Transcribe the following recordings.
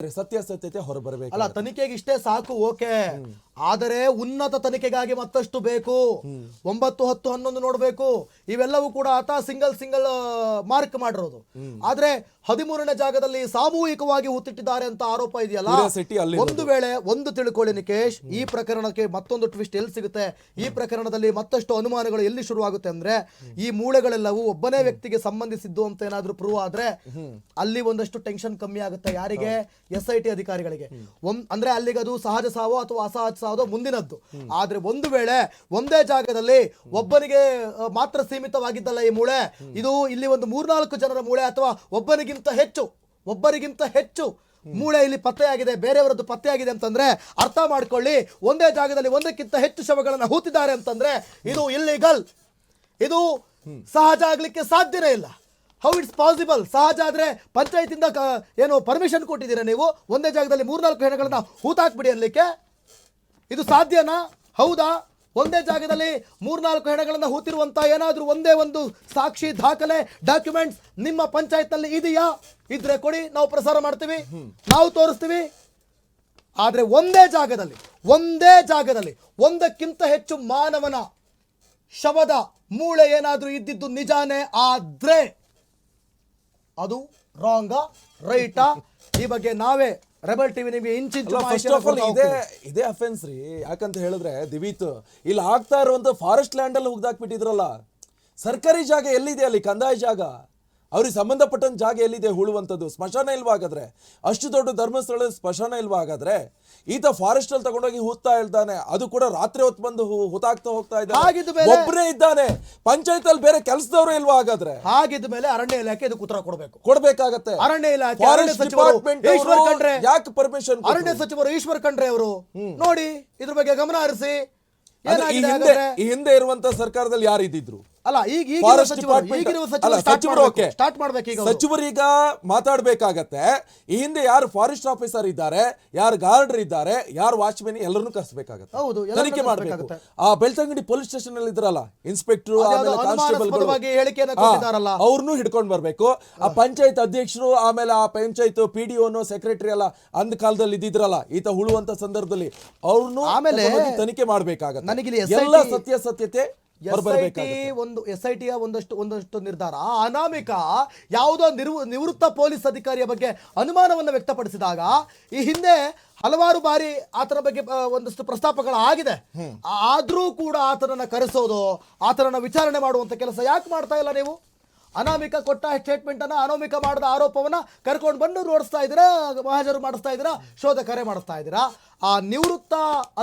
ಸತ್ಯಾಸತ್ಯತೆ ಹೊರಬರ್ಬೇಕು ಅಲ್ಲ ತನಿಖೆಗೆ ಇಷ್ಟೇ ಸಾಕು ಓಕೆ. ಆದರೆ ಉನ್ನತ ತನಿಖೆಗಾಗಿ ಮತ್ತಷ್ಟು ಬೇಕು. ಒಂಬತ್ತು ಹತ್ತು ಹನ್ನೊಂದು ನೋಡಬೇಕು. ಇವೆಲ್ಲವೂ ಕೂಡ ಆತ ಸಿಂಗಲ್ ಸಿಂಗಲ್ ಮಾರ್ಕ್ ಮಾಡಿರೋದು. ಆದ್ರೆ ಹದಿಮೂರನೇ ಜಾಗದಲ್ಲಿ ಸಾಮೂಹಿಕವಾಗಿ ಹುತ್ತಿಟ್ಟಿದ್ದಾರೆ ಅಂತ ಆರೋಪ ಇದೆಯಲ್ಲ. ಒಂದು ವೇಳೆ ಒಂದು ತಿಳ್ಕೊಳ್ಳಿ ನಿಕೇಶ್ ಈ ಪ್ರಕರಣಕ್ಕೆ ಮತ್ತೊಂದು ಟ್ವಿಸ್ಟ್ ಎಲ್ಲಿ ಸಿಗುತ್ತೆ? ಈ ಪ್ರಕರಣದಲ್ಲಿ ಮತ್ತಷ್ಟು ಅನುಮಾನಗಳು ಎಲ್ಲಿ ಶುರುವಾಗುತ್ತೆ ಅಂದ್ರೆ ಈ ಮೂಳೆಗಳೆಲ್ಲವೂ ಒಬ್ಬನೇ ವ್ಯಕ್ತಿಗೆ ಸಂಬಂಧಿಸಿದ್ದು ಅಂತ ಏನಾದ್ರೂ ಪ್ರೂವ್ ಆದ್ರೆ ಅಲ್ಲಿ ಒಂದಷ್ಟು ಟೆನ್ಷನ್ ಕಮ್ಮಿ ಆಗುತ್ತೆ ಯಾರಿಗೆ? ಎಸ್ ಐ ಟಿ ಅಧಿಕಾರಿಗಳಿಗೆ. ಒಂದ್ ಅಂದ್ರೆ ಅಲ್ಲಿಗೆ ಅದು ಸಹಜ ಸಾವೋ ಅಥವಾ ಅಸಹಜ ಸಾವೋ ಮುಂದಿನದ್ದು ಆದ್ರೆ ಒಂದು ವೇಳೆ ಒಂದೇ ಜಾಗದಲ್ಲಿ ಒಬ್ಬನಿಗೆ ಮಾತ್ರ ಸೀಮಿತವಾಗಿದ್ದಲ್ಲ ಈ ಮೂಳೆ, ಇದು ಇಲ್ಲಿ ಒಂದು ಮೂರ್ನಾಲ್ಕು ಜನರ ಮೂಳೆ ಅಥವಾ ಒಬ್ಬನಿಗಿಂತ ಹೆಚ್ಚು, ಒಬ್ಬರಿಗಿಂತ ಹೆಚ್ಚು ಮೂಳೆ ಇಲ್ಲಿ ಪತ್ತೆಯಾಗಿದೆ, ಬೇರೆಯವರದ್ದು ಪತ್ತೆಯಾಗಿದೆ ಅಂತಂದ್ರೆ ಅರ್ಥ ಮಾಡ್ಕೊಳ್ಳಿ, ಒಂದೇ ಜಾಗದಲ್ಲಿ ಒಂದಕ್ಕಿಂತ ಹೆಚ್ಚು ಶವಗಳನ್ನು ಹೂತಿದ್ದಾರೆ ಅಂತಂದ್ರೆ ಇದು ಇಲ್ಲಿಗಲ್ ಇದು ಸಹಜ ಆಗ್ಲಿಕ್ಕೆ ಸಾಧ್ಯನೇ ಇಲ್ಲ. ಹೌ ಇಟ್ಸ್ ಪಾಸಿಬಲ್ ಸಹಜ ಆದ್ರೆ ಪಂಚಾಯತಿಂದ ಏನು ಪರ್ಮಿಷನ್ ಕೊಟ್ಟಿದ್ದೀರಾ ನೀವು? ಒಂದೇ ಜಾಗದಲ್ಲಿ ಮೂರ್ನಾಲ್ಕು ಹೆಣಗಳನ್ನ ಹೂತಾಕ್ಬಿಡಿ ಅನ್ಲಿಕ್ಕೆ ಇದು ಸಾಧ್ಯನಾ? ಹೌದಾ? ಒಂದೇ ಜಾಗದಲ್ಲಿ ಮೂರ್ನಾಲ್ಕು ಹೆಣಗಳನ್ನು ಹೂತಿರುವಂತ ಏನಾದರೂ ಒಂದೇ ಒಂದು ಸಾಕ್ಷಿ ದಾಖಲೆ ಡಾಕ್ಯುಮೆಂಟ್ಸ್ ನಿಮ್ಮ ಪಂಚಾಯತ್ನಲ್ಲಿ ಇದೆಯಾ? ಇದ್ರೆ ಕೊಡಿ, ನಾವು ಪ್ರಸಾರ ಮಾಡ್ತೀವಿ, ನಾವು ತೋರಿಸ್ತೀವಿ. ಆದರೆ ಒಂದೇ ಜಾಗದಲ್ಲಿ ಒಂದೇ ಜಾಗದಲ್ಲಿ, ಒಂದಕ್ಕಿಂತ ಹೆಚ್ಚು ಮಾನವನ ಶವದ ಮೂಳೆ ಏನಾದರೂ ಇದ್ದಿದ್ದು ನಿಜಾನೇ ಆದ್ರೆ ಅದು ರಾಂಗಾ ರೈಟಾ ಈ ಬಗ್ಗೆ ನಾವೇ ರೆಬಲ್ ಟಿವಿ ನಿಮಗೆ ಇಂಚಿಂಚು ಫಸ್ಟ್ ಆಫ್ ಆಲ್ ಇದೇ. ಇದೇ ಅಫೆನ್ಸ್ ರೀ. ಯಾಕಂತ ಹೇಳಿದ್ರೆ ದಿವೀತ್ ಇಲ್ಲಿ ಆಗ್ತಾ ಇರುವಂತ ಫಾರೆಸ್ಟ್ ಲ್ಯಾಂಡ್ ಅಲ್ಲಿ ಹುಗ್ದಾಕ್ಬಿಟ್ಟಿದ್ರಲ್ಲ ಸರ್ಕಾರಿ ಜಾಗ ಎಲ್ಲಿದೆ ಅಲ್ಲಿ? ಕಂದಾಯ ಜಾಗ? ಅವ್ರಿಗೆ ಸಂಬಂಧಪಟ್ಟಂತ ಜಾಗ ಎಲ್ಲಿದೆ ಹುಳುವಂಥದ್ದು? ಸ್ಮಶಾನ ಇಲ್ವಾಗಾದ್ರೆ? ಅಷ್ಟು ದೊಡ್ಡ ಧರ್ಮಸ್ಥಳ ಸ್ಮಶಾನ ಇಲ್ವಾಗಾದ್ರೆ? ಈತ ಫಾರೆಸ್ಟ್ ಅಲ್ಲಿ ತಗೊಂಡೋಗಿ ಹೂತಾ ಇದ್ದಾನೆ ಅದು ಕೂಡ ರಾತ್ರಿ ಹೊತ್ತು ಬಂದು ಹುತಾಕ್ತಾ ಹೋಗ್ತಾ ಇದ್ದಾರೆ ಇದ್ದಾನೆ ಒಬ್ಬನೇ ಇದ್ದಾನೆ. ಪಂಚಾಯತ್ ಅಲ್ಲಿ ಬೇರೆ ಕೆಲಸದವರು ಇಲ್ವಾ ಹಾಗಾದ್ರೆ ಹಾಗಿದ್ದ ಮೇಲೆ ಅರಣ್ಯ ಇಲಾಖೆ ಇದಕ್ಕೆ ಉತ್ತರ ಕೊಡಬೇಕು. ಕೊಡಬೇಕಾಗತ್ತೆ. ಅರಣ್ಯ ಇಲಾಖೆ ಫಾರೆಸ್ಟ್ ಡಿಪಾರ್ಟ್ಮೆಂಟ್ ಈಶ್ವರ್ ಖಂಡ್ರೆ. ಯಾಕೆ ಪರ್ಮಿಷನ್ ಅರಣ್ಯ ಸಚಿವರು ಈಶ್ವರ್ ಖಂಡ್ರೆ ಅವರು. ನೋಡಿ ಇದ್ರ ಬಗ್ಗೆ ಗಮನ ಹರಿಸಿ? ಈ ಹಿಂದೆ ಇರುವಂತ ಸರ್ಕಾರದಲ್ಲಿ ಯಾರು ಇದ್ದಿದ್ರು ಅಲ್ಲ ಈಗ ಫಾರೆಸ್ಟ್ ಸಚಿವರು ಡಿಪಾರ್ಟ್ಮೆಂಟ್ ಅಲ್ಲ ಓಕೆ. ಸ್ಟಾರ್ಟ್ ಮಾಡ್ಬೇಕು ಈಗ. ಸಚಿವರೀಗ ಮಾತಾಡ್ಬೇಕಾಗತ್ತೆ ಈ ಹಿಂದೆ ಯಾರು ಫಾರೆಸ್ಟ್ ಆಫೀಸರ್ ಇದ್ದಾರೆ ಯಾರು ಗಾರ್ಡರ್ ಇದ್ದಾರೆ ಯಾರು ವಾಚ್ಮೆನ್ ಎಲ್ಲರನ್ನೂ ಕರೆಸಬೇಕಾಗತ್ತೆ. ಹೌದು, ತನಿಖೆ ಮಾಡಬೇಕು. ಆ ಬೆಳ್ತಂಗಡಿ ಪೊಲೀಸ್ ಸ್ಟೇಷನ್ ಅಲ್ಲಿ ಇದ್ರಲ್ಲ ಇನ್ಸ್ಪೆಕ್ಟರ್ ಆಮೇಲೆ ಕಾನ್ಸ್ಟೇಬಲ್. ಅವ್ರನ್ನೂ ಹಿಡ್ಕೊಂಡು ಬರ್ಬೇಕು. ಆ ಪಂಚಾಯತ್ ಅಧ್ಯಕ್ಷರು ಆಮೇಲೆ ಆ ಪಂಚಾಯತ್ ಪಿ ಡಿ ಓನು ಸೆಕ್ರೆಟರಿ ಎಲ್ಲ ಅಂದ ಕಾಲದಲ್ಲಿ ಇದ್ದಿದ್ರಲ್ಲ ಈತ ಹುಳುವಂತ ಸಂದರ್ಭದಲ್ಲಿ ಅವ್ರನ್ನೂ ಆಮೇಲೆ ತನಿಖೆ ಮಾಡಬೇಕಾಗತ್ತೆ. ಎಲ್ಲ ಸತ್ಯ ಸತ್ಯಾಸತ್ಯತೆ ಒಂದು ಎಸ್ ಐ ಟಿಯ ಒಂದಷ್ಟು ಒಂದಷ್ಟು ನಿರ್ಧಾರ. ಆ ಅನಾಮಿಕ ಯಾವುದೋ ನಿರ್ವ ನಿವೃತ್ತ ಪೊಲೀಸ್ ಅಧಿಕಾರಿಯ ಬಗ್ಗೆ ಅನುಮಾನವನ್ನು ವ್ಯಕ್ತಪಡಿಸಿದಾಗ ಈ ಹಿಂದೆ ಹಲವಾರು ಬಾರಿ ಆತನ ಬಗ್ಗೆ ಒಂದಷ್ಟು ಪ್ರಸ್ತಾಪಗಳು ಆಗಿದೆ. ಆದ್ರೂ ಕೂಡ ಆತನನ್ನ ಕರೆಸೋದು ಆತನನ್ನ ವಿಚಾರಣೆ ಮಾಡುವಂತ ಕೆಲಸ ಯಾಕೆ ಮಾಡ್ತಾ ಇಲ್ಲ ನೀವು? ಅನಾಮಿಕ ಕೊಟ್ಟ ಸ್ಟೇಟ್ಮೆಂಟ್ ಅನ್ನ ಅನಾಮಿಕ ಮಾಡಿದ ಆರೋಪವನ್ನ ಕರ್ಕೊಂಡು ಬಂದು ನೋಡಿಸ್ತಾ ಇದ್ದೀರಾ ಮಹಾಜರು ಮಾಡಿಸ್ತಾ ಇದ್ದೀರಾ ಶೋಧ ಕರೆ ಮಾಡಿಸ್ತಾ ಇದ್ದೀರಾ? ಆ ನಿವೃತ್ತ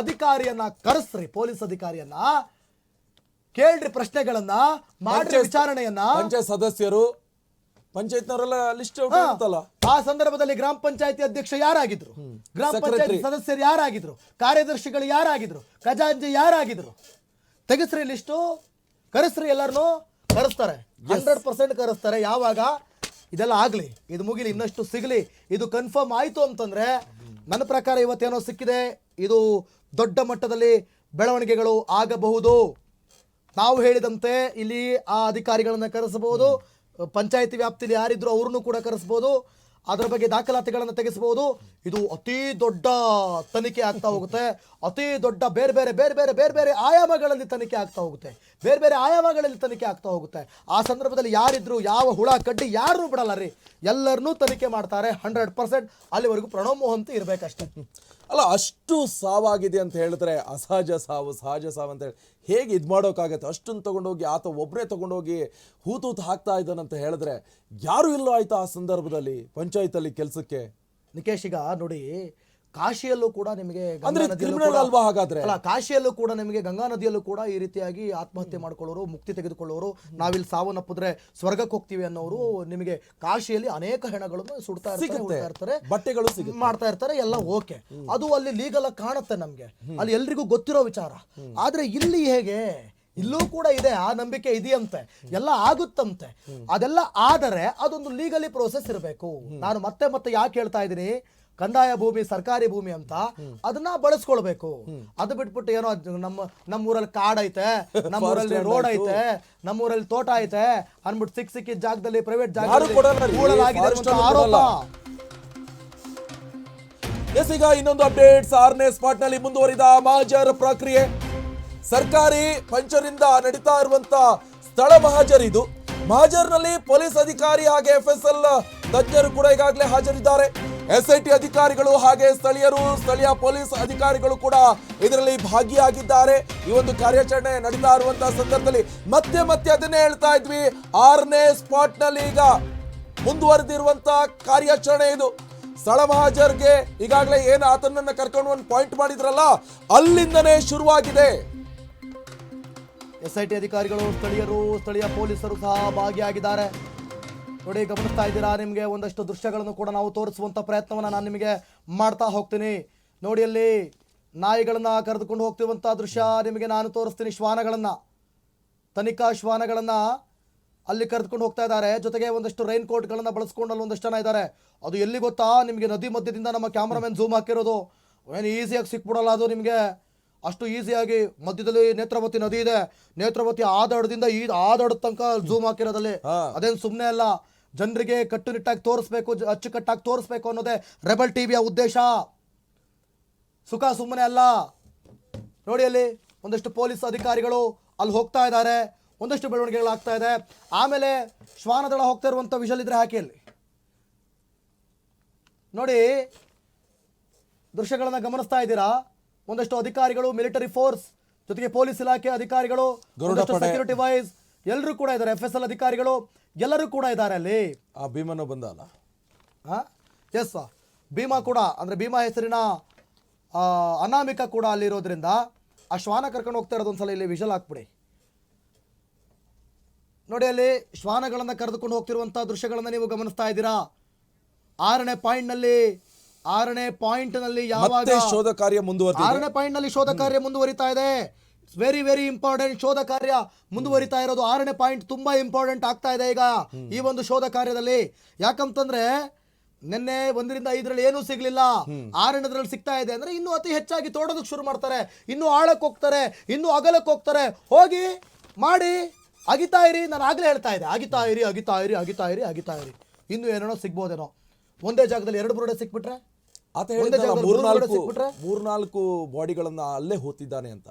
ಅಧಿಕಾರಿಯನ್ನ ಕರೆಸ್ರಿ ಪೊಲೀಸ್ ಅಧಿಕಾರಿಯನ್ನ. ಕೇಳ್ರಿ ಪ್ರಶ್ನೆಗಳನ್ನ ಮಾಡ್ರಿ ವಿಚಾರಣೆಯನ್ನ. ಪಂಚಾಯತ್ ಸದಸ್ಯರು ಪಂಚಾಯತ್ನವರೆಲ್ಲ ಲಿಸ್ಟ್ ಇರುತ್ತಲ್ಲ ಆ ಸಂದರ್ಭದಲ್ಲಿ ಗ್ರಾಮ ಪಂಚಾಯತಿ ಅಧ್ಯಕ್ಷ ಯಾರಾಗಿದ್ರು? ಗ್ರಾಮ ಪಂಚಾಯತಿ. ಸದಸ್ಯರು ಯಾರಾಗಿದ್ರು? ಕಾರ್ಯದರ್ಶಿಗಳು ಯಾರಾಗಿದ್ರು? ಖಜಾಂಜಿ ಯಾರಾಗಿದ್ರು? ತೆಗೆಸ್ರಿ ಲಿಸ್ಟು ಕರೆಸ್ರಿ ಎಲ್ಲರನ್ನು ಕರೆಸ್ತಾರೆ. Hundred percent ಕರೆಸ್ತಾರೆ. ಯಾವಾಗ? ಇದೆಲ್ಲ ಆಗ್ಲಿ. ಇದು ಮುಗಿಲಿ ಇನ್ನಷ್ಟು ಸಿಗಲಿ. ಇದು ಕನ್ಫರ್ಮ್ ಆಯ್ತು ಅಂತಂದ್ರೆ ನನ್ನ ಪ್ರಕಾರ ಇವತ್ತೇನೋ ಸಿಕ್ಕಿದೆ. ಇದು ದೊಡ್ಡ ಮಟ್ಟದಲ್ಲಿ ಬೆಳವಣಿಗೆಗಳು ಆಗಬಹುದು. ನಾವು ಹೇಳಿದಂತೆ ಇಲ್ಲಿ ಆ ಅಧಿಕಾರಿಗಳನ್ನು ಕರೆಸಬಹುದು. ಪಂಚಾಯತಿ ವ್ಯಾಪ್ತಿಯಲ್ಲಿ ಯಾರಿದ್ರು ಅವ್ರನ್ನು ಕೂಡ ಕರೆಸಬಹುದು. ಅದರ ಬಗ್ಗೆ ದಾಖಲಾತಿಗಳನ್ನು ತೆಗೆಸಬಹುದು. ಇದು ಅತಿ ದೊಡ್ಡ ತನಿಖೆ ಆಗ್ತಾ ಹೋಗುತ್ತೆ. ಅತಿ ದೊಡ್ಡ ಬೇರೆ ಬೇರೆ ಬೇರೆ ಬೇರೆ ಬೇರೆ ಬೇರೆ ಆಯಾಮಗಳಲ್ಲಿ ತನಿಖೆ ಆಗ್ತಾ ಹೋಗುತ್ತೆ. ಬೇರೆ ಬೇರೆ ಆಯಾಮಗಳಲ್ಲಿ ತನಿಖೆ ಆಗ್ತಾ ಹೋಗುತ್ತೆ. ಆ ಸಂದರ್ಭದಲ್ಲಿ ಯಾರಿದ್ರು ಯಾವ ಹುಳ, ಕಡ್ಡಿ ಯಾರನ್ನೂ ಬಿಡಲ್ಲ ರೀ. ಎಲ್ಲರನ್ನೂ ತನಿಖೆ ಮಾಡ್ತಾರೆ. ಹಂಡ್ರೆಡ್ ಪರ್ಸೆಂಟ್ ಅಲ್ಲಿವರೆಗೂ ಪ್ರಣವ್ ಮೋಹಂತಿ ಇರಬೇಕಷ್ಟೇ. ಅಲ್ಲ, ಅಷ್ಟು ಸಾವಾಗಿದೆ ಅಂತ ಹೇಳಿದ್ರೆ ಅಸಹಜ ಸಾವು, ಸಹಜ ಸಾವು ಅಂತ ಹೇಳಿ ಹೇಗೆ ಇದು ಮಾಡೋಕ್ಕಾಗತ್ತೆ? ಅಷ್ಟನ್ನು ತೊಗೊಂಡೋಗಿ ಆತ ಒಬ್ಬರೇ ತೊಗೊಂಡೋಗಿ ಹೂತೂತು ಹಾಕ್ತಾ ಇದ್ದಾನಂತ ಹೇಳಿದ್ರೆ ಯಾರು ಇಲ್ಲೋ ಆಯ್ತಾ ಆ ಸಂದರ್ಭದಲ್ಲಿ ಪಂಚಾಯತಲ್ಲಿ ಕೆಲಸಕ್ಕೆ? ನಿಕೇಶ್ ನೋಡಿ ಕಾಶಿಯಲ್ಲೂ ಕೂಡ ನಿಮಗೆ ಅಂದ್ರೆ ಅಲ್ವಾ ಹಾಗಾದ್ರೆ? ಅಲ್ಲ ಕಾಶಿಯಲ್ಲೂ ಕೂಡ ನಿಮಗೆ ಗಂಗಾ ನದಿಯಲ್ಲೂ ಕೂಡ ಈ ರೀತಿಯಾಗಿ ಆತ್ಮಹತ್ಯೆ ಮಾಡ್ಕೊಳ್ಳೋರು ಮುಕ್ತಿ ತೆಗೆದುಕೊಳ್ಳೋರು ನಾವಿಲ್ಲಿ ಸಾವನ್ನಪ್ಪಿದ್ರೆ ಸ್ವರ್ಗಕ್ಕೆ ಹೋಗ್ತೀವಿ ಅನ್ನೋರು ನಿಮಗೆ ಕಾಶಿಯಲ್ಲಿ ಅನೇಕ ಹೆಣಗಳನ್ನು ಸುಡ್ತಾ ಇರ್ತಾರೆ ಇರ್ತಾರೆ ಬಟ್ಟೆಗಳು ಮಾಡ್ತಾ ಇರ್ತಾರೆ ಎಲ್ಲ ಓಕೆ. ಅದು ಅಲ್ಲಿ ಲೀಗಲ್ ಆಗಿ ಕಾಣುತ್ತೆ ನಮ್ಗೆ. ಅಲ್ಲಿ ಎಲ್ರಿಗೂ ಗೊತ್ತಿರೋ ವಿಚಾರ. ಆದ್ರೆ ಇಲ್ಲಿ ಹೇಗೆ? ಇಲ್ಲೂ ಕೂಡ ಇದೆ ಆ ನಂಬಿಕೆ ಇದೆಯಂತೆ. ಎಲ್ಲ ಆಗುತ್ತಂತೆ. ಅದೆಲ್ಲ ಆದರೆ ಅದೊಂದು ಲೀಗಲಿ ಪ್ರೋಸೆಸ್ ಇರಬೇಕು. ನಾನು ಮತ್ತೆ ಮತ್ತೆ ಯಾಕೆ ಹೇಳ್ತಾ ಇದ್ದೀನಿ? ಕಂದಾಯ ಭೂಮಿ ಸರ್ಕಾರಿ ಭೂಮಿ ಅಂತ ಅದನ್ನ ಬಳಸ್ಕೊಳ್ಬೇಕು. ಅದು ಬಿಟ್ಬಿಟ್ಟು ಏನೋ ನಮ್ಮ ನಮ್ಮೂರಲ್ಲಿ ಕಾಡೈತೆ ನಮ್ಮೂರಲ್ಲಿ ಊರಲ್ಲಿ ರೋಡ್. ಐತೆ ನಮ್ಮೂರಲ್ಲಿ ತೋಟ ಐತೆ ಅನ್ಬಿಟ್ಟು ಸಿಕ್ ಸಿಕ್ಕಿದ ಜಾಗದಲ್ಲಿ ಪ್ರೈವೇಟ್ ಜಾಗ ಎಸ್ ಈಗ ಇನ್ನೊಂದು ಅಪ್ಡೇಟ್ಸ್ ಆರನೇ ಸ್ಪಾಟ್ನಲ್ಲಿ ಮುಂದುವರಿದ ಮಹಜರ್ ಪ್ರಕ್ರಿಯೆ. ಸರ್ಕಾರಿ ಪಂಚರಿಂದ ನಡೀತಾ ಇರುವಂತ ಸ್ಥಳ ಮಹಜರ್ ಇದು. ಮಹಜರ್ನಲ್ಲಿ ಪೊಲೀಸ್ ಅಧಿಕಾರಿ ಹಾಗೆ ಎಫ್ ಎಸ್ ಎಲ್ ತಜ್ಞರು ಕೂಡ ಈಗಾಗಲೇ ಹಾಜರಿದ್ದಾರೆ. ಎಸ್ ಐ ಟಿ ಅಧಿಕಾರಿಗಳು ಹಾಗೆ ಸ್ಥಳೀಯರು, ಸ್ಥಳೀಯ ಪೊಲೀಸ್ ಅಧಿಕಾರಿಗಳು ಕೂಡ ಇದರಲ್ಲಿ ಭಾಗಿಯಾಗಿದ್ದಾರೆ. ಈ ಒಂದು ಕಾರ್ಯಾಚರಣೆ ನಡೀತಾ ಇರುವಂತಹ ಸಂದರ್ಭದಲ್ಲಿ ಮತ್ತೆ ಮತ್ತೆ ಅದನ್ನೇ ಹೇಳ್ತಾ ಇದ್ವಿ. ಆರನೇ ಸ್ಪಾಟ್ನಲ್ಲಿ ಈಗ ಮುಂದುವರೆದಿರುವಂತಹ ಕಾರ್ಯಾಚರಣೆ ಇದು. ಸ್ಥಳ ಮಹಾಜರ್ಗೆ ಈಗಾಗಲೇ ಏನು ಆತನನ್ನ ಕರ್ಕೊಂಡು ಒಂದು ಪಾಯಿಂಟ್ ಮಾಡಿದ್ರಲ್ಲ, ಅಲ್ಲಿಂದನೇ ಶುರುವಾಗಿದೆ. ಎಸ್ಐಟಿ ಅಧಿಕಾರಿಗಳು, ಸ್ಥಳೀಯರು, ಸ್ಥಳೀಯ ಪೊಲೀಸರು ಸಹ ಭಾಗಿಯಾಗಿದ್ದಾರೆ. ನೋಡಿ ಗಮನಿಸ್ತಾ ಇದ್ದೀರಾ? ನಿಮಗೆ ಒಂದಷ್ಟು ದೃಶ್ಯಗಳನ್ನು ಕೂಡ ನಾವು ತೋರಿಸುವಂಥ ಪ್ರಯತ್ನವನ್ನು ನಾನು ನಿಮಗೆ ಮಾಡ್ತಾ ಹೋಗ್ತೀನಿ. ನೋಡಿ ಅಲ್ಲಿ ನಾಯಿಗಳನ್ನು ಕರೆದುಕೊಂಡು ಹೋಗ್ತಿರುವಂಥ ದೃಶ್ಯ ನಿಮಗೆ ನಾನು ತೋರಿಸ್ತೀನಿ. ಶ್ವಾನಗಳನ್ನು ತನಿಖಾ ಶ್ವಾನಗಳನ್ನು ಅಲ್ಲಿ ಕರೆದುಕೊಂಡು ಹೋಗ್ತಾ ಇದ್ದಾರೆ. ಜೊತೆಗೆ ಒಂದಷ್ಟು ರೈನ್ ಕೋಟ್ಗಳನ್ನ ಬಳಸ್ಕೊಂಡು ಅಲ್ಲಿ ಒಂದಷ್ಟು ಜನ ಇದ್ದಾರೆ. ಅದು ಎಲ್ಲಿ ಗೊತ್ತಾ? ನಿಮಗೆ ನದಿ ಮಧ್ಯದಿಂದ ನಮ್ಮ ಕ್ಯಾಮ್ರಾಮನ್ ಝೂಮ್ ಹಾಕಿರೋದು. ಏನು ಈಸಿಯಾಗಿ ಸಿಕ್ಬಿಡಲ್ಲ ಅದು ನಿಮಗೆ? ಅಷ್ಟು ಈಸಿಯಾಗಿ ಮಧ್ಯದಲ್ಲಿ ನೇತ್ರಾವತಿ ನದಿ ಇದೆ. ನೇತ್ರಾವತಿ ಆ ದಡದಿಂದ ಈ ಆ ದಡದ ತನಕ ಝೂಮ್ ಹಾಕಿರೋದಲ್ಲಿ. ಅದೇನು ಸುಮ್ಮನೆ ಅಲ್ಲ. ಜನರಿಗೆ ಕಟ್ಟುನಿಟ್ಟಾಗಿ ತೋರಿಸ್ಬೇಕು ಅಚ್ಚುಕಟ್ಟಾಗಿ ತೋರಿಸ್ಬೇಕು ಅನ್ನೋದೇ ರೆಬಲ್ ಟಿವಿಯ ಉದ್ದೇಶ. ಸುಖ ಸುಮ್ಮನೆ ಅಲ್ಲ. ನೋಡಿ ಅಲ್ಲಿ ಒಂದಷ್ಟು ಪೊಲೀಸ್ ಅಧಿಕಾರಿಗಳು ಅಲ್ಲಿ ಹೋಗ್ತಾ ಇದ್ದಾರೆ. ಒಂದಷ್ಟು ಬೆಳವಣಿಗೆಗಳಾಗ್ತಾ ಇದೆ. ಆಮೇಲೆ ಶ್ವಾನದಳ ಹೋಗ್ತಾ ಇರುವಂಥ ವಿಷಲ್ ಇದ್ರೆ ಹಾಕಿ ಅಲ್ಲಿ. ನೋಡಿ ದೃಶ್ಯಗಳನ್ನು ಗಮನಿಸ್ತಾ ಇದ್ದೀರಾ? ಒಂದಷ್ಟು ಅಧಿಕಾರಿಗಳು ಮಿಲಿಟರಿ ಫೋರ್ಸ್ ಜೊತೆಗೆ ಪೊಲೀಸ್ ಇಲಾಖೆ ಅಧಿಕಾರಿಗಳು. ಸೆಕ್ಯೂರಿಟಿ ವೈಸ್ ಎಲ್ಲರೂ ಕೂಡ ಇದ್ದಾರೆ. ಎಫ್ ಎಸ್ ಎಲ್ ಅಧಿಕಾರಿಗಳು ಎಲ್ಲರೂ ಕೂಡ ಇದ್ದಾರೆ ಅಲ್ಲಿ. ಆ ಭೀಮನು ಬಂದ ಅಲ್ಲ ಎಸ್ ಭೀಮಾ ಕೂಡ ಅಂದರೆ ಭೀಮಾ ಹೆಸರಿನ ಅನಾಮಿಕ ಕೂಡ ಅಲ್ಲಿರೋದ್ರಿಂದ ಆ ಶ್ವಾನ ಕರ್ಕೊಂಡು ಹೋಗ್ತಾ ಇರೋದು ಒಂದ್ಸಲ ಇಲ್ಲಿ ವಿಷಲ್ ಹಾಕ್ಬಿಡಿ. ನೋಡಿ ಅಲ್ಲಿ ಶ್ವಾನಗಳನ್ನು ಕರೆದುಕೊಂಡು ಹೋಗ್ತಿರುವಂಥ ದೃಶ್ಯಗಳನ್ನು ನೀವು ಗಮನಿಸ್ತಾ ಇದ್ದೀರಾ? ಆರನೇ ಪಾಯಿಂಟ್ನಲ್ಲಿ ಆರನೇ ಪಾಯಿಂಟ್ನಲ್ಲಿ ಯಾವಾಗ ಮತ್ತೆ ಶೋಧ ಕಾರ್ಯ ಮುಂದುವರಿ ಆರನೇ ಪಾಯಿಂಟ್ನಲ್ಲಿ ಶೋಧ ಕಾರ್ಯ ಮುಂದುವರಿತಾ ಇದೆ. ವೆರಿ ವೆರಿ ಇಂಪಾರ್ಟೆಂಟ್ ಶೋಧ ಕಾರ್ಯ ಮುಂದುವರಿತಾ ಇರೋದು. ಆರನೇ ಪಾಯಿಂಟ್ ತುಂಬಾ ಇಂಪಾರ್ಟೆಂಟ್ ಆಗ್ತಾ ಇದೆ ಈಗ ಈ ಒಂದು ಶೋಧ ಕಾರ್ಯದಲ್ಲಿ. ಯಾಕಂತಂದ್ರೆ ನಿನ್ನೆ ಒಂದರಿಂದ ಐದರಲ್ಲಿ ಏನೂ ಸಿಗ್ಲಿಲ್ಲ. ಆರನೇದ್ರಲ್ಲಿ ಸಿಗ್ತಾ ಇದೆ ಅಂದ್ರೆ ಇನ್ನೂ ಅತಿ ಹೆಚ್ಚಾಗಿ ತೋಡೋದಕ್ಕೆ ಶುರು ಮಾಡ್ತಾರೆ. ಇನ್ನೂ ಆಳಕ್ಕೆ ಹೋಗ್ತಾರೆ, ಇನ್ನೂ ಅಗಲಕ್ಕೆ ಹೋಗ್ತಾರೆ. ಹೋಗಿ ಮಾಡಿ, ಅಗಿತಾ ಇರಿ. ನಾನು ಆಗ್ಲೇ ಹೇಳ್ತಾ ಇದ್ದೆ. ಅಗಿತಾ ಇರಿ ಅಗಿತಾ ಇರಿ ಅಗಿತಾ ಇರಿ ಅಗಿತಾ ಇರಿ. ಇನ್ನು ಏನೇನೋ ಸಿಗ್ಬೋದೇನೋ. ಒಂದೇ ಜಾಗದಲ್ಲಿ ಎರಡು ಬುರುಡೆ ಸಿಕ್ಬಿಟ್ರೆ ಆತ ಜಾಗದಲ್ಲಿ ಮೂರ್ನಾಲ್ಕು? ಮೂರ್ನಾಲ್ಕು ಬಾಡಿಗಳನ್ನ ಅಲ್ಲೇ ಹೋತಿದ್ದಾನೆ ಅಂತ.